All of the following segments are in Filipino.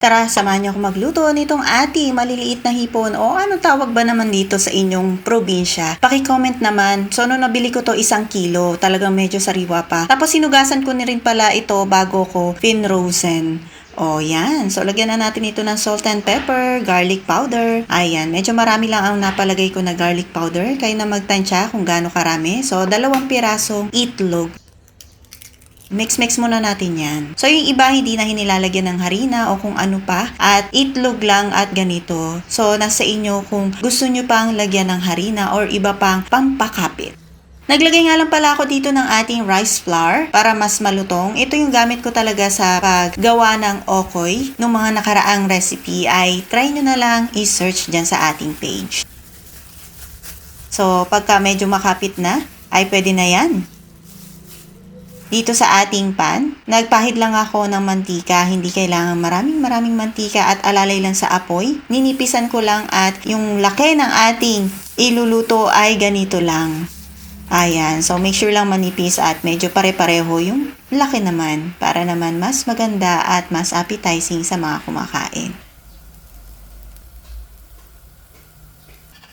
Tara, samahan niyo ako magluto nitong ating maliliit na hipon o anong tawag ba naman dito sa inyong probinsya. Paki-comment naman. So, nung nabili ko to isang kilo, talagang medyo sariwa pa. Tapos, sinugasan ko na rin pala ito bago ko finrozen. O, yan. So, lagyan na natin ito ng salt and pepper, garlic powder. Ayan, medyo marami lang ang napalagay ko na garlic powder. Kayo na magtansya kung gaano karami. So, dalawang pirasong itlog. Mix-mix muna natin yan. So, yung iba hindi na hinilalagyan ng harina o kung ano pa. At itlog lang at ganito. So, nasa inyo kung gusto nyo pang lagyan ng harina or iba pang pampakapit. Naglagay nga lang pala ako dito ng ating rice flour para mas malutong. Ito yung gamit ko talaga sa paggawa ng okoy. Nung mga nakaraang recipe ay try nyo na lang i-search dyan sa ating page. So, pagka medyo makapit na, ay pwede na yan. Dito sa ating pan, nagpahid lang ako ng mantika. Hindi kailangan maraming maraming mantika at alalay lang sa apoy. Ninipisan ko lang at yung laki ng ating iluluto ay ganito lang. Ayan, so make sure lang manipis at medyo pare-pareho yung laki naman para naman mas maganda at mas appetizing sa mga kumakain.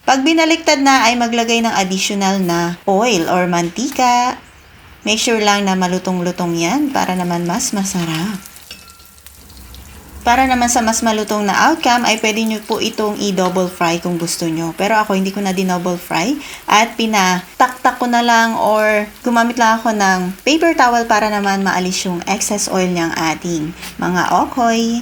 Pag binaliktad na ay maglagay ng additional na oil or mantika Make sure lang na malutong-lutong yan para naman mas masarap. Para naman sa mas malutong na outcome ay pwede nyo po itong i-double fry kung gusto nyo. Pero ako hindi ko na din-double fry at pinataktak ko na lang or gumamit lang ako ng paper towel para naman maalis yung excess oil niyang ating mga okoy.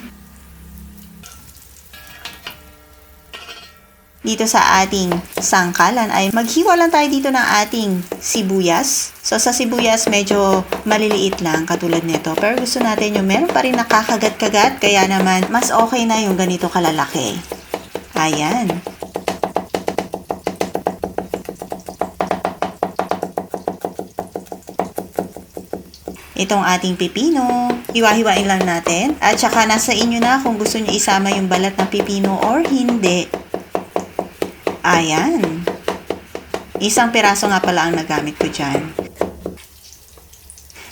Dito sa ating sangkalan ay maghiwa lang tayo dito ng ating sibuyas. So sa sibuyas medyo maliliit lang katulad nito. Pero gusto natin yung meron pa rin nakakagat-kagat kaya naman mas okay na yung ganito kalalaki. Ayan. itong ating pipino. Hiwa-hiwain lang natin. At saka nasa inyo na kung gusto nyo isama yung balat ng pipino or hindi. Ayan. Isang piraso nga pala ang nagamit ko dyan.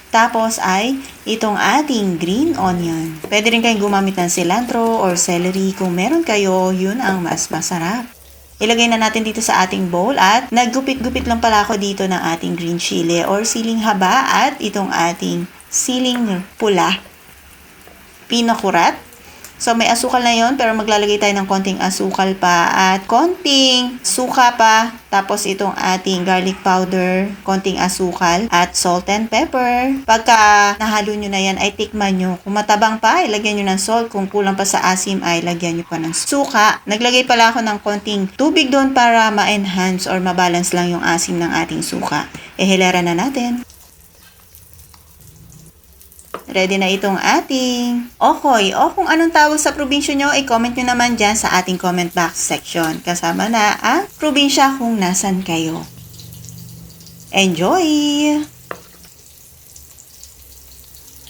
Tapos ay itong ating green onion. Pwede rin kayong gumamit ng cilantro or celery. Kung meron kayo, yun ang mas masarap. Ilagay na natin dito sa ating bowl at naggupit-gupit lang pala ako dito ng ating green chili or siling haba at itong ating siling pula. Pinakurat. So, may asukal na yon pero maglalagay tayo ng konting asukal pa at konting suka pa. Tapos, itong ating garlic powder, konting asukal at salt and pepper. Pagka nahalo nyo na yan, ay tikman nyo. Kung matabang pa, ilagyan nyo ng salt. Kung kulang pa sa asim, ay lagyan nyo pa ng suka. Naglagay pala ako ng konting tubig doon para ma-enhance or mabalance lang yung asim ng ating suka. Ehilera na natin. Ready na itong ating okoy. O kung anong tawag sa probinsya nyo, i-comment nyo naman dyan sa ating comment box section. Kasama na ang probinsya kung nasan kayo. Enjoy!